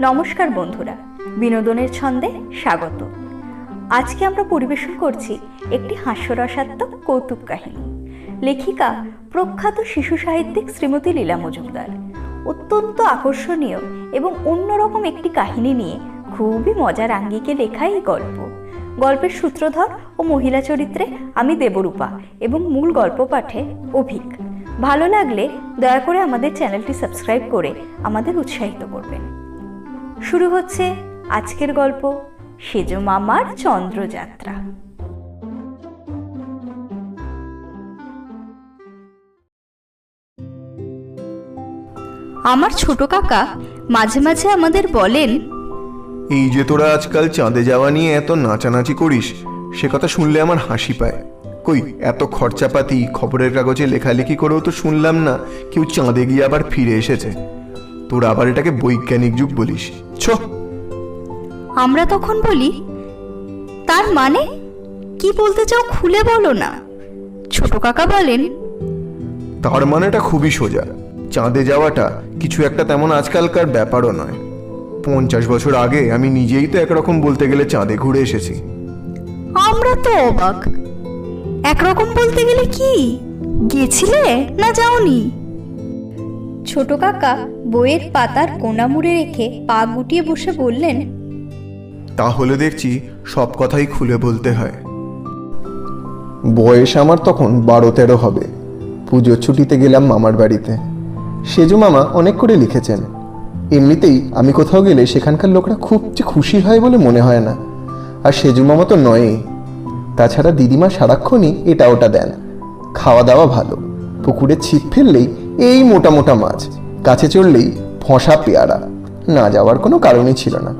নমস্কার বন্ধুরা, বিনোদনের ছন্দে স্বাগত। আজকে আমরা পরিবেশন করছি একটি হাস্যরসাত্মক কৌতুক কাহিনী। লেখিকা প্রখ্যাত শিশু সাহিত্যিক শ্রীমতী লীলা মজুমদার। অত্যন্ত আকর্ষণীয় এবং অন্যরকম একটি কাহিনী নিয়ে খুবই মজার আঙ্গিকে লেখা এই গল্প। গল্পের সূত্রধর ও মহিলা চরিত্রে আমি দেবরূপা এবং মূল গল্প পাঠে অভিক। ভালো লাগলে দয়া করে আমাদের চ্যানেলটি সাবস্ক্রাইব করে আমাদের উৎসাহিত করবেন। শুরু হচ্ছে আজকের গল্প সেজ মামার চন্দ্রযাত্রা। আমার ছোট কাকা মাঝে মাঝে আমাদের বলেন, এই যে তোরা আজকাল চাঁদে যাওয়া নিয়ে এত নাচানাচি করিস, সে কথা শুনলে আমার হাসি পায়। কই, এত খরচাপাতি, খবরের কাগজে লেখালেখি করেও তো শুনলাম না, কেউ চাঁদে গিয়ে আবার ফিরে এসেছে। তোরা আবার এটাকে বৈজ্ঞানিক যুগ বলিস। ছ। আমরা তখন বলি তার মানে? কি বলতে চাও খুলে বলো না। ছোট কাকা বলেন তার মানেটা খুবই সোজা। চাঁদে যাওয়াটা কিছু একটা তেমন আজকালকার ব্যাপারও নয়। পঞ্চাশ বছর আগে আমি নিজেই তো একরকম বলতে গেলে চাঁদে ঘুরে এসেছি। আমরা তো অবাক। একরকম বলতে গেলে কি? গেছিলে না যাওনি? ছোট কাকা বইয়ের পাতার কোনা মুড়ে রেখে পা গুটিয়ে বসে বললেন তাহলে দেখছি সব কথাই খুলে বলতে হয়। বয়স আমার তখন বারো তেরো হবে। পুজোর ছুটিতে গেলাম মামার বাড়িতে। সেজু মামা অনেক করে লিখেছেন। এমনিতেই আমি কোথাও গেলে সেখানকার লোকরা খুব যে খুশি হয় বলে মনে হয় না। আর সেজু মামা তো নয়ই। তাছাড়া দিদিমা সারাক্ষণই এটা ওটা দেন। খাওয়া দাওয়া ভালো। পুকুরে ছিপ ফেললেই এই মোটা মোটা মাছ, কাছে চড়লেই ফসা পেয়ারা। না যাওয়ার কোনো কারণই ছিল না।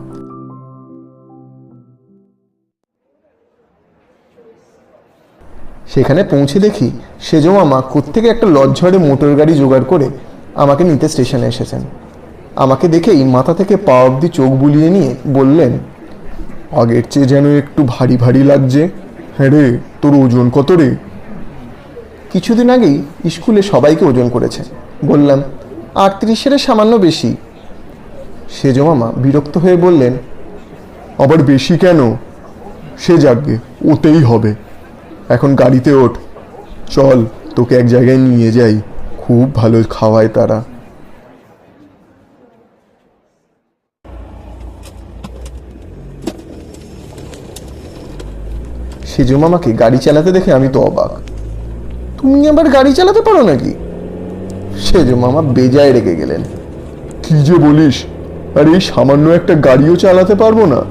সেখানে পৌঁছে দেখি সেজো মামা কোত্থেকে একটা লজ্জরে মোটর গাড়ি জোগাড় করে আমাকে নিতে স্টেশনে এসেছেন। আমাকে দেখেই মাথা থেকে পা অবধি চোখ বুলিয়ে নিয়ে বললেন, আগের চেয়ে যেন একটু ভারী ভারী লাগছে। হ্যাঁ রে, তোর ওজন কত রে? কিছুদিন আগেই স্কুলে সবাইকে ওজন করেছে। বললাম, আটত্রিশের সামান্য বেশি। সেজো মামা বিরক্ত হয়ে বললেন, আবার বেশি কেন? সে যাকগে ওতেই হবে। এখন গাড়িতে ওঠ। চল, তোকে এক জায়গায় নিয়ে যাই। খুব ভালো খাওয়ায় তারা। সেজু মামাকে গাড়ি চালাতে দেখে আমি তো অবাক। তুমি আবার গাড়ি চালাতে পারো নাকি? সেজু মামা বেজায় রেগে গেলেন। কি যে বলিস? আর, এই সামান্য একটা গাড়িও চালাতে পারব না।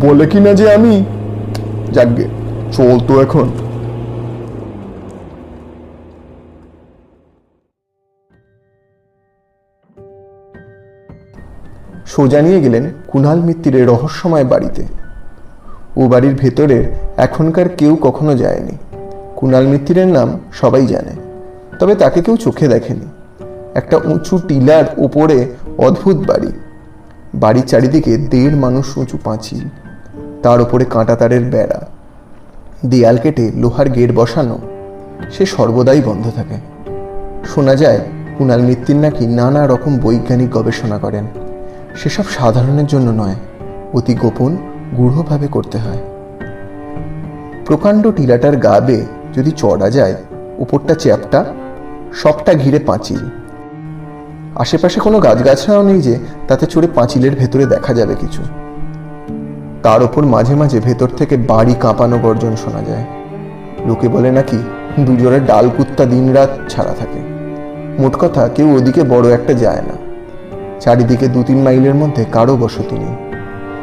বলে কি না যে আমি? যাকগে চল তো এখন। সোজা নিয়ে গেলেন কুণাল মিত্তিরের রহস্যময় বাড়িতে। ও বাড়ির ভেতরে এখনকার কেউ কখনো যায়নি। কুণাল মিত্তিরের নাম সবাই জানে। তবে তাকে কেউ চোখে দেখেনি। একটা উঁচু টিলার উপরে অদ্ভুত বাড়ি। বাড়ির চারিদিকে দেড় মানুষ উঁচু পাঁচিল। তার উপরে কাঁটা তারের বেড়া। দেয়াল কেটে লোহার গেট বসানো। সে সর্বদাই বন্ধ থাকে। শোনা যায়, কুণাল মিত্তির নাকি নানা রকম বৈজ্ঞানিক গবেষণা করেন। সেসব সাধারণের জন্য নয়, অতি গোপন, গূঢ়ভাবে করতে হয়। প্রকাণ্ড টিলাটার গা বেয়ে যদি চড়া যায়, উপরটা চ্যাপটা, সবটা ঘিরে পাঁচিল। আশেপাশে কোনো গাছগাছরাও নেই যে তাতে চড়ে পাঁচিলের ভেতরে দেখা যাবে কিছু। তার ওপর মাঝে মাঝে ভেতর থেকে বাড়ি কাঁপানো গর্জন শোনা যায়। লোকে বলে নাকি দুজোড়ে ডাল কুত্তা দিনরাত ছাড়া থাকে। মোট কথা, কেউ ওদিকে বড় একটা যায় না। চারিদিকে দু তিন মাইলের মধ্যে কারও বসতি নেই।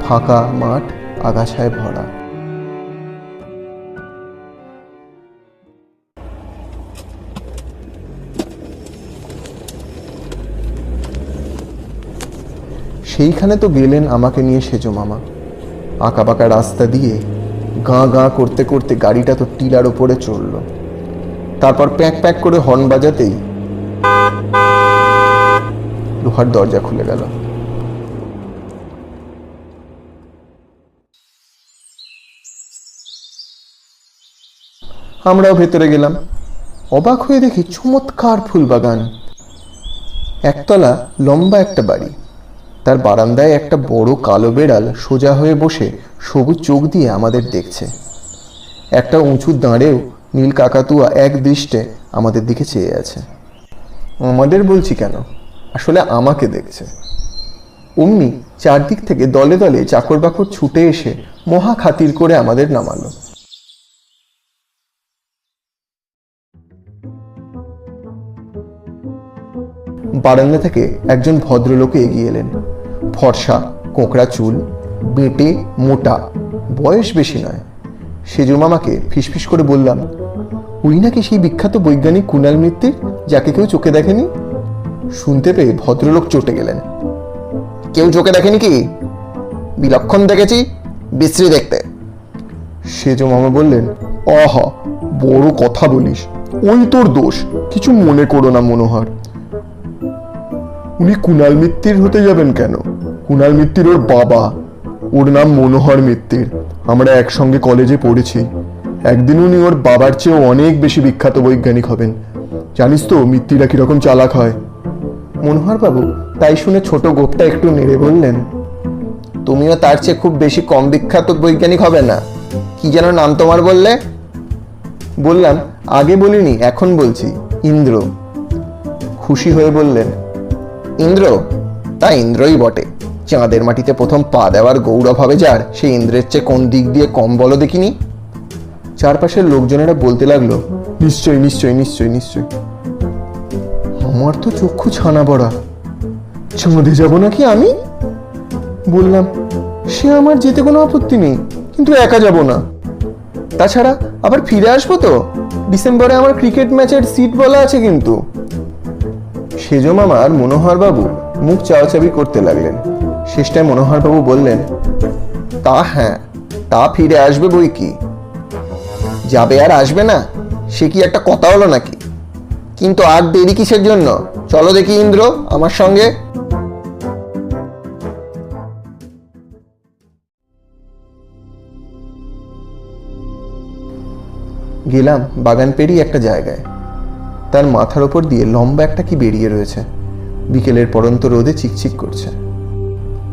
ফাঁকা মাঠ, আগাছায় ভরা। সেইখানে তো গেলেন আমাকে নিয়ে সেজো মামা। আঁকা বাঁকা রাস্তা দিয়ে গাঁ গাঁ করতে করতে গাড়িটা তো টিলার ওপরে চড়ল। তারপর প্যাক প্যাক করে হর্ন বাজাতেই লোহার দরজা খুলে গেল। আমরাও ভেতরে গেলাম। অবাক হয়ে দেখি চমৎকার ফুল বাগান একতলা লম্বা একটা বাড়ি। তার বারান্দায় একটা বড় কালো বেড়াল সোজা হয়ে বসে সবুজ চোখ দিয়ে আমাদের দেখছে। একটা উঁচু দাঁড়েও নীল কাকাতুয়া এক দৃষ্টে আমাদের দিকে চেয়ে আছে। আমাদের বলছি কেন? আসলে আমাকে দেখছে। অমনি চারদিক থেকে দলে দলে চাকর বাকর ছুটে এসে মহা খাতির করে আমাদের নামালো। বারান্দা থেকে একজন ভদ্রলোকে এগিয়ে এলেন। ফর্সা, কোঁকড়া চুল, বেঁটে, মোটা। বয়স বেশি নয়। সেজো মামাকে ফিসফিস করে বললাম উনি নাকি সেই বিখ্যাত বৈজ্ঞানিক কুণাল মিত্তির, যাকে কেউ চোখে দেখেনি? শুনতে পেয়ে ভদ্রলোক চটে গেলেন। কেউ চোখে দেখেনি কি? বিলক্ষণ দেখেছি, বিশ্রী দেখতে। সেজো মামা বললেন আহা বড় কথা বলিস, ওই তোর দোষ, কিছু মনে করো না মনোহর। উনি কুণাল মিত্তির হতে যাবেন কেন? কুণাল মিত্তির ওর বাবা। ওর নাম মনোহর মিত্তির। আমরা একসঙ্গে কলেজে পড়েছি। একদিন উনি ওর বাবার চেয়েও অনেক বেশি বিখ্যাত বৈজ্ঞানিক হবেন। জানিস তো মিত্তিরা কীরকম চালাক হয়। মনোহর বাবু, তাই শুনে ছোট গোপটা একটু নেড়ে বললেন, তুমিও তার চেয়ে খুব বেশি কম বিখ্যাত বৈজ্ঞানিক হবে না। কি যেন নাম তোমার বললে? বললাম, আগে বলিনি, এখন বলছি, ইন্দ্র। খুশি হয়ে বললেন, ইন্দ্র? তা ইন্দ্রই বটে। চাঁদের মাটিতে প্রথম পা দেওয়ার গৌরব হবে যার? সেই ইন্দ্রের চেয়ে কোন দিক দিয়ে কম বলো দেখিনি? চারপাশের লোকজনেরা বলতে লাগল নিশ্চয় নিশ্চয় নিশ্চয় নিশ্চয় আমার তো চক্ষু ছানা পড়া। চাঁদে যাব নাকি আমি? বললাম, সে আমার যেতে কোনো আপত্তি নেই, কিন্তু একা যাব না। তাছাড়া আবার ফিরে আসব তো? ডিসেম্বরে আমার ক্রিকেট ম্যাচের সিট বলা আছে কিন্তু। সেজো মামার মনোহর বাবু মুখ চাওয়াচাবি করতে লাগলেন। শেষটায় মনোহর বাবু বললেন, তা হ্যাঁ তা ফিরে আসবে বই কি? যাবে আর আসবে না? সে কি একটা কথা হলো নাকি? কিন্তু আর দেরি কিসের জন্য? চলো দেখি ইন্দ্র আমার সঙ্গে। গেলাম বাগান পেরিয়ে একটা জায়গায়। তার মাথার ওপর দিয়ে লম্বা একটা কি বেরিয়ে রয়েছে। বিকেলের পরন্ত রোদে চিকচিক করছে।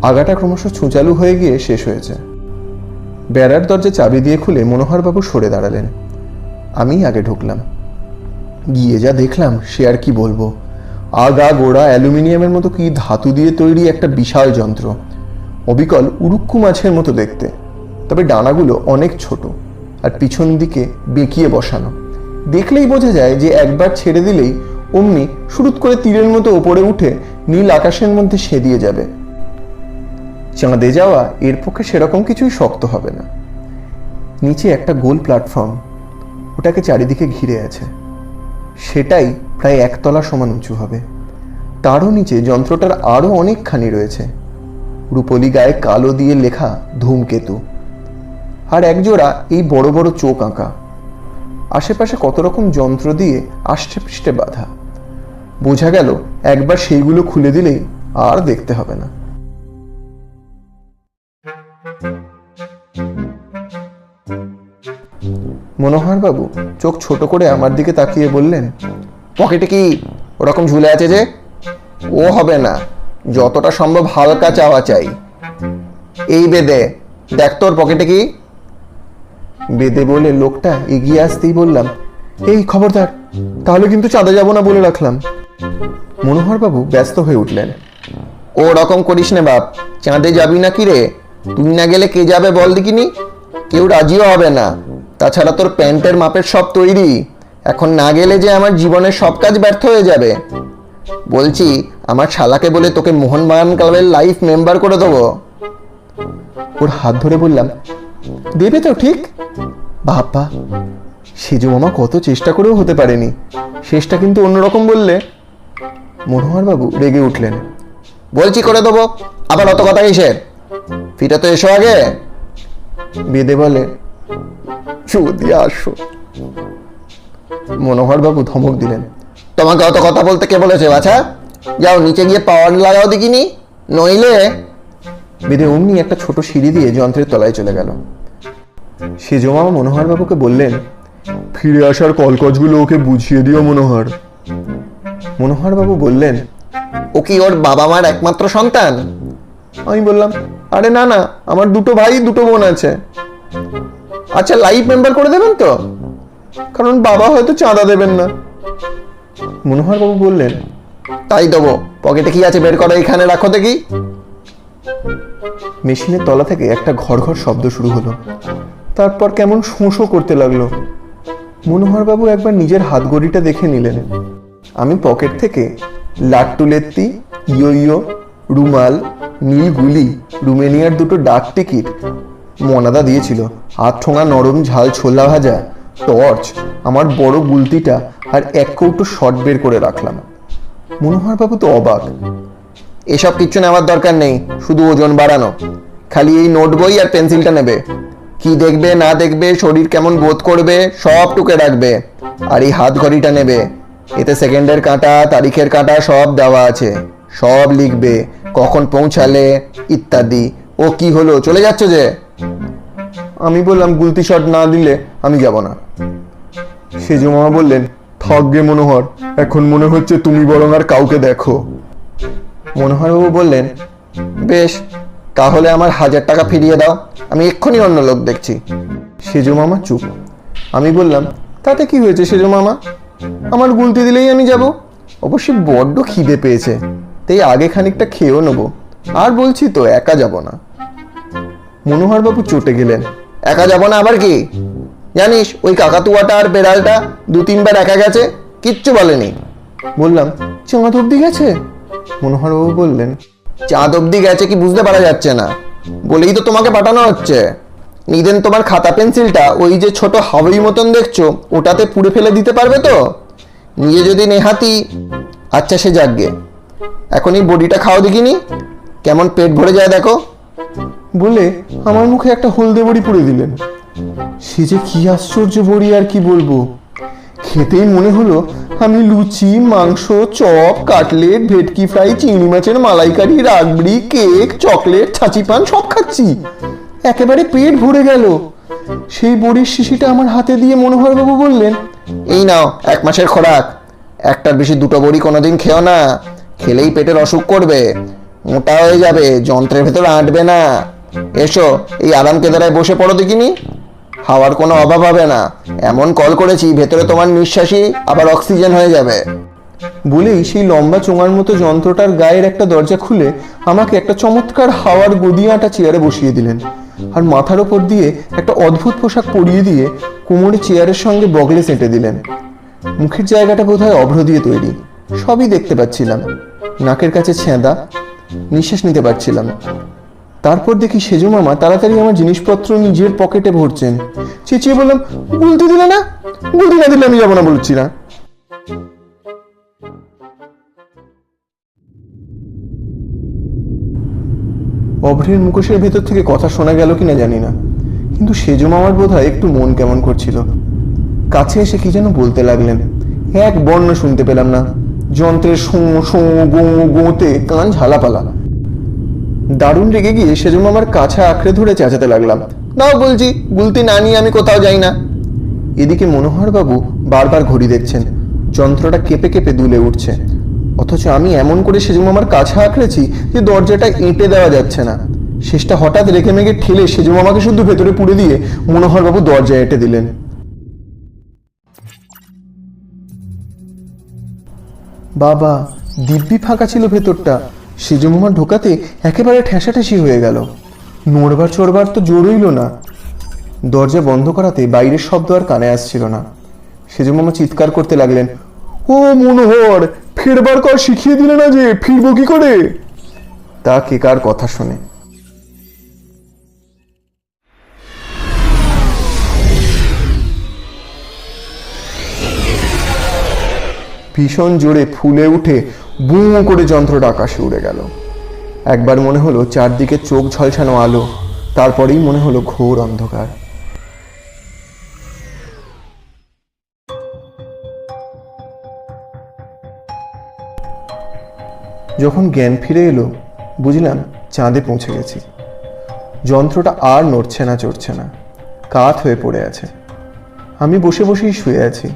আগাটা ক্রমশ ছুঁচালু হয়ে গিয়ে শেষ হয়েছে। বেড়ার দরজা চাবি দিয়ে খুলে মনোহরবাবু সরে দাঁড়ালেন। আমি আগে ঢুকলাম। গিয়ে যা দেখলাম, সে আর কি বলব? আগা গোড়া অ্যালুমিনিয়ামের মতো কি ধাতু দিয়ে তৈরি একটা বিশাল যন্ত্র। অবিকল উড়ুক্কু মাছের মতো দেখতে। তবে ডানাগুলো অনেক ছোট আর পিছন দিকে বেঁকিয়ে বসানো। দেখলেই বোঝা যায় যে একবার ছেড়ে দিলেই অমনি শুরুত করে তীরের মতো ওপরে উঠে নীল আকাশের মধ্যে সেদিয়ে যাবে। চাঁদে যাওয়া এর পক্ষে সেরকম কিছুই শক্ত হবে না। নিচে একটা গোল প্ল্যাটফর্ম, ওটাকে চারিদিকে ঘিরে আছে। সেটাই প্রায় একতলা সমান উঁচু হবে। তারও নিচে যন্ত্রটার আরও অনেকখানি রয়েছে। রূপলি গায়ে কালো দিয়ে লেখা ধূমকেতু। আর একজোড়া এই বড় বড় চোখ আঁকা। আশেপাশে কত রকম যন্ত্র দিয়ে আষ্টে পৃষ্ঠে বাঁধা। বোঝা গেল, একবার সেইগুলো খুলে দিলেই আর দেখতে হবে না। মনোহর বাবু চোখ ছোট করে আমার দিকে তাকিয়ে বললেন, পকেটে কি ওরকম ঝুলে আছে যে? ও হবে না, যতটা সম্ভব হালকা চাওয়া চাই। এই বেদে, দেখ তোর পকেটে কি? বেদে বলে, লোকটা এগিয়ে আসতেই বললাম, এই খবরদার, তাহলে কিন্তু চাঁদে যাব না বলে রাখলাম। মনোহর বাবু ব্যস্ত হয়ে উঠলেন, ও রকম করিস না বাপ, চাঁদে যাবি না কি রে? তুই না গেলে কে যাবে বল দেখিনি? কেউ রাজিও হবে না। তাছাড়া তোর প্যান্টের মাপের সব তৈরি। এখন না গেলে যে আমার জীবনের সব কাজ ব্যর্থ হয়ে যাবে। বলছি, আমার শালাকে বলে তোকে মোহনবাগান ক্লাবের লাইফ মেম্বার করে দেবো। ওর হাত ধরে বললাম, দেবে তো, ঠিক? বাবা সেজো মামা কত চেষ্টা করেও হতে পারেনি। শেষটা কিন্তু অন্যরকম বললে। মনোহর বাবু রেগে উঠলেন। বলছি করে দেবো, আবার অত কথা কিসের? ফিরে তো এসো আগে। বেদে বলে যদি আসো। মনোহর বাবু ধমক দিলেন, তোমাকে অত কথা বলতে কে বলেছে, বাছা? যাও নিচে গিয়ে পাওয়ার লাগাও দেখিনি, নইলে বেদে অমনি একটা ছোট সিঁড়ি দিয়ে যন্ত্রের তলায় চলে গেল। সেজমামা মনোহর বাবুকে বললেন, ফিরে আসার কলকজগুলো ওকে বুঝিয়ে দিও, মনোহর। মনোহর বাবু বললেন, ও কি ওর বাবা মার একমাত্র সন্তান? আমি বললাম, আরে না না, আমার দুটো ভাই, দুটো বোন আছে। আচ্ছা লাইভ মেম্বার করে দেবেন তো? কারণ বাবা হয়তো চাঁদা দেবেন না। মনোহর বাবু বললেন তাই দেবো। পকেটে কি আছে বের করো এখানে? রাখো দেখি। মেশিনের তলা থেকে একটা ঘর ঘর শব্দ শুরু হলো। তারপর কেমন শোঁশো করতে লাগল। মনোহরবাবু একবার নিজের হাত ঘড়িটা দেখে নিলেন। আমি পকেট থেকে লাট্টুলেত্তি ইয়ো ইয়ো রুমাল নীলগুলি রুমেনিয়ার দুটো ডাক টিকিট মনাদা দিয়েছিল। হাত ঠোঙা নরম, ঝাল ছোলা ভাজা, টর্চ, আমার বড় গুলতিটা আর এক কৌটো শট বের করে রাখলাম। মনোহরবাবু তো অবাক। এসব কিচ্ছু নেওয়ার দরকার নেই, শুধু ওজন বাড়ানো। খালি এই নোট বই আর পেন্সিলটা নেবে। কি দেখবে, না দেখবে, শরীর কেমন বোধ করবে সব টুকে রাখবে। আর এই হাত ঘড়িটা নেবে। এতে সেকেন্ডের কাঁটা, তারিখের কাঁটা সব দেওয়া আছে। সব লিখবে, কখন পৌঁছালে, ইত্যাদি। ও কি হলো, চলে যাচ্ছ যে? আমি বললাম, গুলতি শট না দিলে আমি যাব না। সেজু মামা বললেন থাকবে মনোহর, এখন মনে হচ্ছে তুমি বরং আর কাউকে দেখো। মনোহরবাবু বললেন, বেশ, তাহলে আমার হাজার টাকা ফিরিয়ে দাও, আমি এক্ষুনি অন্য লোক দেখছি। সেজু মামা চুপ। আমি বললাম, তাতে কি হয়েছে সেজু মামা? আমার গুলতি দিলেই আমি যাব? অবশ্যই বড্ড খিদে পেয়েছে, তাই আগে খানিকটা খেয়েও নেব। আর বলছি তো, একা যাব না। মনোহরবাবু চটে গেলেন। একা যাব না আবার কি? জানিস, ওই কাকাতুয়াটা আর বেড়ালটা দু তিনবার একা গেছে, কিচ্ছু বলেনি। বললাম, চাঁদ অব্দি গেছে? মনোহরবাবু বললেন, চাঁদ অব্দি গেছে কি বুঝতে পারা যাচ্ছে না। বলেই তো তোমাকে পাঠানো হচ্ছে। নিদেন তোমার খাতা পেন্সিলটা ওই যে ছোট হাওয়াই মতন দেখছ, ওটাতে পুড়ে ফেলে দিতে পারবে তো? নিজে যদি নেহাতি আচ্ছা সে যাকগে এখন এই বডিটা খাও দেখিনি। কেমন পেট ভরে যায় দেখো। বলে আমার মুখে একটা হলদে বড়ি পুড়ে দিলেন। সে যে কি আশ্চর্য বড়ি আর কি বলব? খেতেই মনে হলো আমি লুচি, মাংস, চপ, কাটলেট, ভেটকি ফ্রাই, চিংড়ি মাছের মালাইকারি, রাগবড়ি, কেক, চকলেট, ছাঁচি পান সব খাচ্ছি। একেবারে পেট ভরে গেল। সেই বড়ির শিশিটা আমার হাতে দিয়ে মনোহরবাবু বললেন, এই নাও, এক মাসের খোরাক। একটার বেশি দুটো বড়ি কোনোদিন খেও না। খেলেই পেটের অসুখ করবে। মোটা হয়ে যাবে, যন্ত্রের ভেতর আঁটবে না। এসো, এই আরাম কেদারায় বসে পড়ো দেখিনি। হাওয়ার কোনো অভাব হবে না। এমন কল করেছি, ভেতরে তোমার নিঃশ্বাসই আবার অক্সিজেন হয়ে যাবে। বলেই সেই লম্বা চোঙার মতো যন্ত্রটার গায়ের একটা দরজা খুলে আমাকে একটা চমৎকার হাওয়ার গদি আঁটা চেয়ারে বসিয়ে দিলেন। আর মাথার ওপর দিয়ে একটা অদ্ভুত পোশাক পরিয়ে দিয়ে কোমরে চেয়ারের সঙ্গে বগলে সেঁটে দিলেন। মুখের জায়গাটা বোধহয় অভ্র দিয়ে তৈরি। সবই দেখতে পাচ্ছিলাম। নাকের কাছে ছেঁদা নিঃশ্বাস নিতে পারছিলাম। তারপর দেখি সেজু মামা তাড়াতাড়ি আমার জিনিসপত্র নিজের পকেটে ভরছেন। চেঁচিয়ে বললাম গুলতি দিলে না? গুলতি না দিলে আমি যাব না, বলছি না। অভ্রের মুখোশের ভেতর থেকে কথা শোনা গেল কিনা জানি না, কিন্তু সেজু মামার বোধ হয় একটু মন কেমন করছিল। কাছে এসে কি যেন বলতে লাগলেন, এক বর্ণ শুনতে পেলাম না, যন্ত্রের শোঁ শোঁ গো গোতে কান ঝালাপালা। দারুণ রেগে গিয়ে সেজন্য আমার কাছে আঁকড়ে ধরে চেঁচাতে লাগলাম। দাও বলছি গুলতি না নিয়ে আমি কোথাও যাই না। এদিকে মনোহর বাবু বারবার ঘড়ি দেখছেন। যন্ত্রটা কেঁপে কেঁপে দুলে উঠছে। অথচ আমি এমন করে সেজন্য আমার কাছে আঁকড়েছি যে দরজাটা এঁটে দেওয়া যাচ্ছে না। শেষটা হঠাৎ রেখে মেগে ঠেলে সেজন্য আমাকে শুধু ভেতরে পুড়ে দিয়ে মনোহর বাবু দরজায় এঁটে দিলেন। বাবা, দিব্যি ফাঁকা ছিল ভেতরটা। সেজমামা ঢোকাতে একেবারে ঠেসাঠেসি হয়ে গেল। নড়বার চড়বার তো জোরইল না। দরজা বন্ধ করাতে বাইরের শব্দ আর কানে আসছিল না। সেজমামা চিৎকার করতে লাগলেন, ও মনোহর, ফেরবার কর, শিখিয়ে দিলে না যে, ফিরবো কি করে? তা কে কার কথা শুনে। ভীষণ জোরে ফুলে উঠে বুঁ করে যন্ত্রটা আকাশে উড়ে গেল। একবার মনে হলো চারদিকে চোখ ঝলসানো আলো, তারপরেই মনে হলো ঘোর অন্ধকার। যখন জ্ঞান ফিরে এলো, বুঝলাম চাঁদে পৌঁছে গেছি। যন্ত্রটা আর নড়ছে না, চড়ছে না, কাত হয়ে পড়ে আছে। আমি বসে বসেই শুয়ে আছি।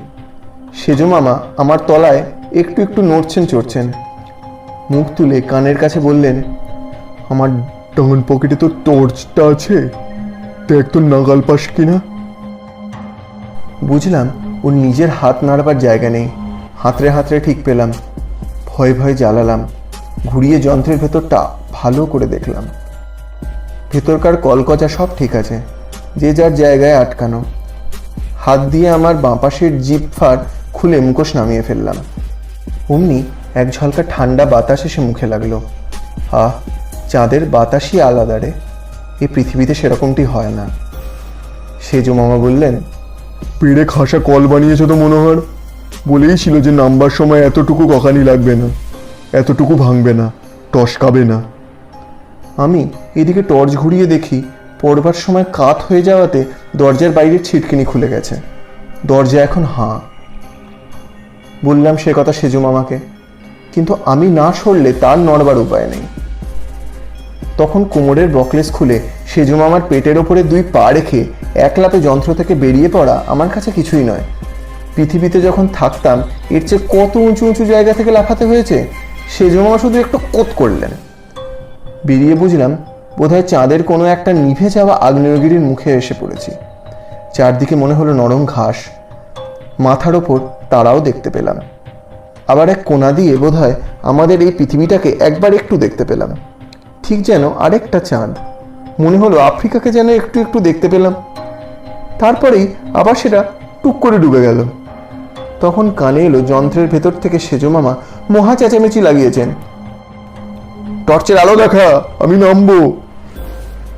সেজো মামা, আমার তলায় একটু একটু নড়ছেন, চড়ছেন। মুখ তুলে কানের কাছে বললেন, আমার ডান পকেটে তো টর্চটা আছে দেখ তো নাগাল পাস কিনা? বুঝলাম, ওর নিজের হাত নাড়বার জায়গা নেই। হাতরে হাতরে ঠিক পেলাম, ভয় ভয় জ্বালালাম, ঘুরিয়ে যন্ত্রের ভেতরটা ভালো করে দেখলাম। ভেতরকার কলকচা সব ঠিক আছে, যে যার জায়গায় আটকানো। হাত দিয়ে আমার বাঁপাশের জিপ ফার খুলে মুখোশ নামিয়ে ফেললাম। অমনি এক ঝলকা ঠান্ডা বাতাস এসে মুখে লাগল। আহ চাঁদের বাতাসই আলাদা রে। এই পৃথিবীতে সেরকমটি হয় না। সেজো মামা বললেন পেড়ে খাসা কল বানিয়েছো তো মনোহর। বলেই ছিল যে নামবার সময় এতটুকু কখানি লাগবে না এতটুকু ভাঙবে না টসকাবে না। আমি এদিকে টর্চ ঘুরিয়ে দেখি পড়বার সময় কাত হয়ে যাওয়াতে দরজার বাইরের ছিটকিনি খুলে গেছে। দরজা এখন হাঁ বললাম সে কথা সেজু মামাকে। কিন্তু আমি না সরলে তার নড়বার উপায় নেই। তখন কোমরের বকলেস খুলে সেজু মামার পেটের ওপরে দুই পা রেখে এক লাপে যন্ত্র থেকে বেরিয়ে পড়া আমার কাছে কিছুই নয়। পৃথিবীতে যখন থাকতাম, এর চেয়ে কত উঁচু উঁচু জায়গা থেকে লাফাতে হয়েছে, সেজু মামা শুধু একটু কোত করলেন। বেরিয়ে বুঝলাম, বোধহয় চাঁদের কোনো একটা নিভে যাওয়া আগ্নেয়গিরির মুখে এসে পড়েছি। চারদিকে মনে হলো নরম ঘাস মাথার ওপর তারাও দেখতে পেলাম। আবার এক কোনা দিয়ে বোধহয় আমাদের এই পৃথিবীটাকে একবার একটু দেখতে পেলাম। ঠিক যেন আরেকটা চাঁদ। মনে হলো আফ্রিকাকে যেন একটু একটু দেখতে পেলাম। তারপরেই আবার সেটা টুক করে ডুবে গেল। তখন কানে এলো যন্ত্রের ভেতর থেকে সেজো মামা মহা চেঁচামেচি লাগিয়েছেন। টর্চের আলো দেখা, আমি নামবো।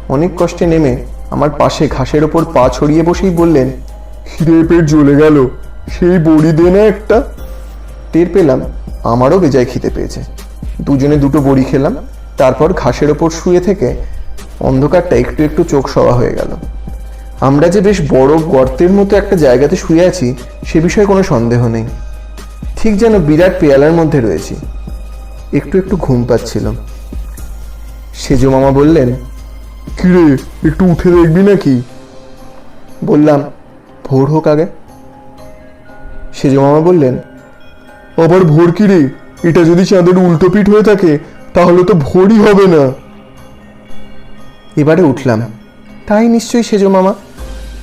অনেক কষ্টে নেমে আমার পাশে ঘাসের ওপর পা ছড়িয়ে বসেই বললেন খিদে পেট জ্বলে গেল। সেই বড়ি দে না একটা। টের পেলাম আমারও বেজায় খিদে পেয়েছে। দুজনে দুটো বড়ি খেলাম, তারপর ঘাসের ওপর শুয়ে থেকে অন্ধকারটা একটু একটু চোখ সওয়া হয়ে গেল। আমরা যে বেশ বড় গর্তের মতো একটা জায়গাতে শুয়ে আছি, সে বিষয়ে কোনো সন্দেহ নেই। ঠিক যেন বিরাট পেয়ালার মধ্যে রয়েছি। একটু একটু ঘুম পাচ্ছিল সেজো মামা বললেন, কিরে, একটু উঠে দেখবি নাকি? বললাম, ভোর হোক আগে। সেজো মামা বললেন, আবার ভোর কিরে এটা যদি চাঁদের উল্টো পিঠ হয়ে থাকে, তাহলে তো ভোরই হবে না। এবারে উঠলাম। তাই নিশ্চয়ই সেজো মামা।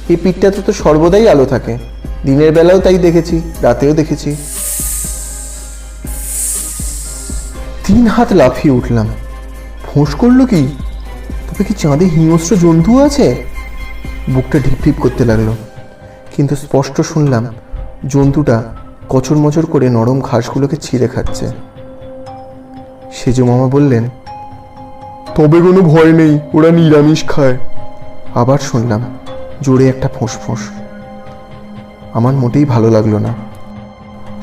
এই পিঠটাতে তো সর্বদাই আলো থাকে। দিনের বেলাও তাই দেখেছি, রাতেও দেখেছি। তিন হাত লাফিয়ে উঠলাম। ফোঁস করল কি? তবে কি চাঁদে হিংস্র জন্তু আছে? বুকটা ঢিপ ঢিপ করতে লাগল। কিন্তু স্পষ্ট শুনলাম জন্তুটা কচর মচর করে নরম ঘাসগুলোকে ছিঁড়ে খাচ্ছে। সেজো মামা বললেন তবে কোনো ভয় নেই ওরা নিরামিষ খায়। আবার শুনলাম জোরে একটা ফোঁস আমার মোটেই ভালো লাগল না।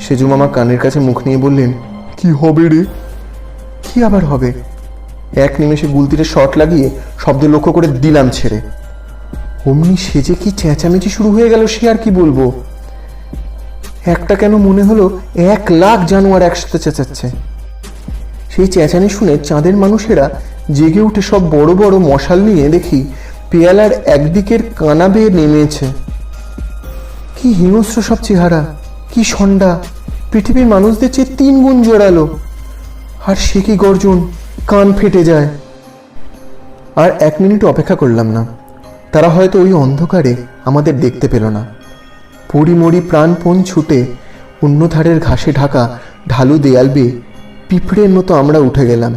সেজু মামা কানের কাছে মুখ নিয়ে বললেন কি হবে রে? কি আবার হবে? এক নিমেষে গুলতিরে শট লাগিয়ে শব্দ লক্ষ্য করে দিলাম ছেড়ে। অমনি সেজে কি চেঁচামেচি শুরু হয়ে গেল সে আর কি বলব? একটা কেন মনে হলো এক লাখ জানোয়ার একসাথে চেঁচাচ্ছে? সেই চেঁচানি শুনে চাঁদের মানুষেরা জেগে উঠে সব বড় বড় মশাল নিয়ে দেখি পেয়ালার একদিকের কানা বেয়ে নেমেছে। কি হিংস্র সব চেহারা, কি সন্ডা। পৃথিবীর মানুষদের চেয়ে তিন গুণ জোরালো। আর সে কি গর্জন, কান ফেটে যায়। আর এক মিনিট অপেক্ষা করলাম না। তারা হয়তো ওই অন্ধকারে আমাদের দেখতে পেল না। পরিমরি প্রাণপণ ছুটে অন্য ধারের ঘাসে ঢাকা ঢালু দেয়াল বেয়ে পিঁপড়ের মতো আমরা উঠে গেলাম।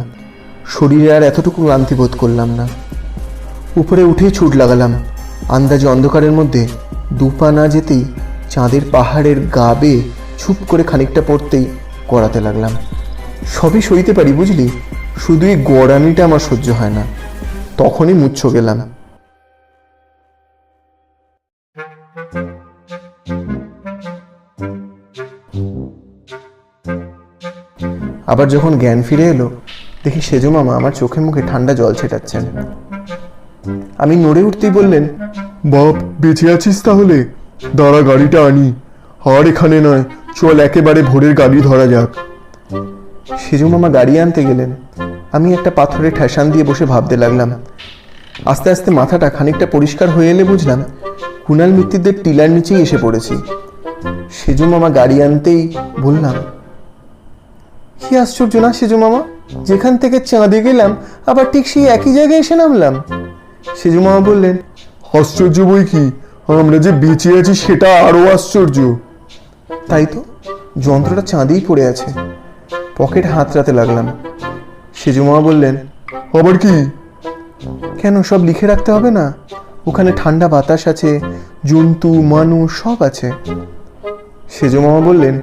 শরীরে আর এতটুকু ক্লান্তি বোধ করলাম না। উপরে উঠেই ছুট লাগালাম। আন্দাজে অন্ধকারের মধ্যে দুপা না যেতেই চাঁদের পাহাড়ের গা বেয়ে ছুপ করে খানিকটা পড়তেই করাতে লাগলাম। সবই সইতে পারি, বুঝলি? শুধু এই গড়ানিটা আমার সহ্য হয় না। তখনই মুচ্ছ গেলাম। আবার যখন জ্ঞান ফিরে এলো, দেখি সেজো মামা আমার চোখে মুখে ঠান্ডা জল ছেটাচ্ছেন। আমি নড়ে উঠতেই বললেন, বাপ, বেঁচে আছিস তাহলে? দাঁড়া গাড়িটা আনি। আর এখানে নয়, চল একেবারে ভোরের গাড়ি ধরা যাক। সেজু মামা গাড়ি আনতে গেলেন। আমি একটা পাথরে ঠেসান দিয়ে বসে ভাবতে লাগলাম। আস্তে আস্তে মাথাটা খানিকটা পরিষ্কার হয়ে এলে বুঝলাম কুণাল মিত্তিরদের টিলার নিচেই এসে পড়েছি। সেজু মামা গাড়ি আনতেই বললাম কি আশ্চর্য না সেজু মামা? যেখান থেকে চাঁদে গেলাম, আবার ঠিক সেই একই জায়গায় এসে নামলাম। সেজু মামা বললেন, আশ্চর্য বই কি? আমরা যে বেঁচে আছি সেটা আরও আশ্চর্য। তাই তো, যন্ত্রটা চাঁদেই পড়ে আছে। পকেট হাতড়াতে লাগলাম। সেজু মামা বললেন, আবার কি? কেন, সব লিখে রাখতে হবে না? ওখানে ঠান্ডা বাতাস আছে, জন্তু, মানুষ সব আছে। সেজু মামা বললেন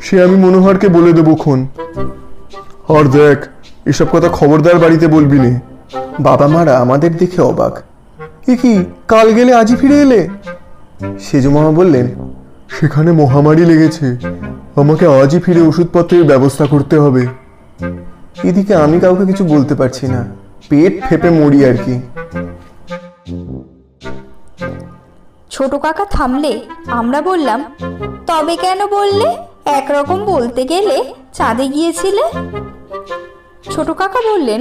সে আমি মনোহরকে বলে দেবো খন। আর দেখ, এসব কথা খবরদার বাড়িতে বলবি নে। বাবা মারা আমাদের দেখে অবাক। এ কি, কাল গেলে আজই ফিরে এলে? সেজু মামা বললেন, সেখানে মহামারী লেগেছে। আমাকে আজই ফিরে ওষুধপত্রের ব্যবস্থা করতে হবে। এদিকে আমি কাউকে কিছু বলতে পারছি না। পেট ফেপে মরি আর কি। ছোট কাকা থামলে, আমরা বললাম, তবে কেন বললে? একরকম বলতে গেলে চাঁদে গিয়েছিলে? ছোট কাকা বললেন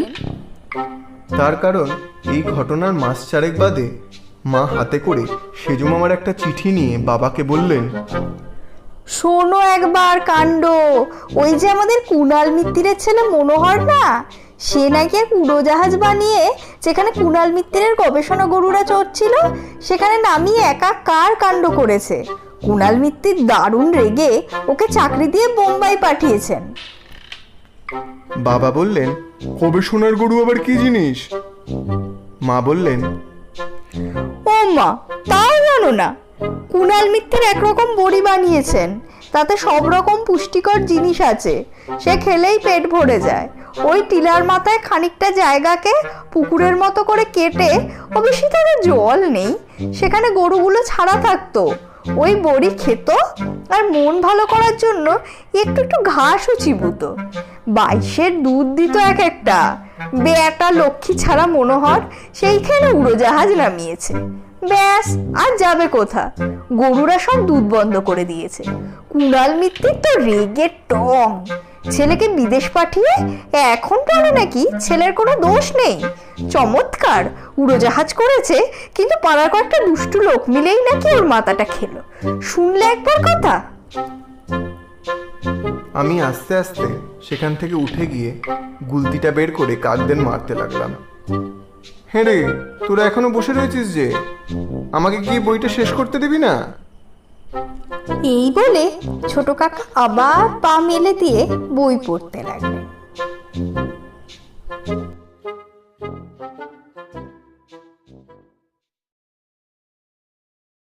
তার কারণ এই ঘটনার মাস চারেক বাদে মা হাতে করে সেজু মামার একটা চিঠি নিয়ে বাবাকে বললেন শোনো একবার কাণ্ড। ওই যে আমাদের কুণাল মিত্তিরের ছেলে মনোহর না সে নাকি এক উড়োজাহাজ বানিয়ে যেখানে কুণাল মিত্তিরের গবেষণা গরুরা চড়ছিল সেখানে নামিয়ে একা কার কাণ্ড করেছে? কুণাল মিত্তির দারুণ রেগে ওকে চাকরি দিয়ে বোম্বাই পাঠিয়েছেন। বাবা বললেন কবে সোনার গরু আবার কি জিনিস? মা বললেন ও মা তাও জানো না। কুণাল মিত্তির একরকম বড়ি বানিয়েছেন। তাতে সব রকম পুষ্টিকর জিনিস আছে। সে খেলেই পেট ভরে যায়। ওই টিলার মাথায় খানিকটা জায়গাকে পুকুরের মতো করে কেটে অবশ্যই তাতে জল নেই সেখানে গরুগুলো ছাড়া থাকতো। ওই বড়ি খেত আর মন ভালো করার জন্য একটু একটু ঘাসও চিবুত। বাইশের দুধ দিত এক একটা। বেটা লক্ষ্মী ছাড়া মনোহর সেইখানে উড়োজাহাজ নামিয়েছে। ব্যাস, আর যাবে কোথা? গরুরা সব দুধ বন্ধ করে দিয়েছে। কুড়াল মিত্তির তো রেগে টং। ছেলেকে বিদেশ পাঠিয়ে এখন বলে নাকি? ছেলের কোনো দোষ নেই। চমৎকার! উড়োজাহাজ করেছে, কিন্তু পাড়ার কয়েকটা দুষ্টু লোক মিলেই নাকি ওর মাথাটা খেলো। শুনলে একবার কথা? আমি আস্তে আস্তে সেখান থেকে উঠে গিয়ে গুলতিটা বের করে কাকদের মারতে লাগলাম। হ্যাঁ রে তোরা এখনও বসে রয়েছিস যে? আমাকে গিয়ে বইটা শেষ করতে দিবি না? এই বলে ছোট কাকা আবার পা মেলে দিয়ে বই পড়তে লাগলেন।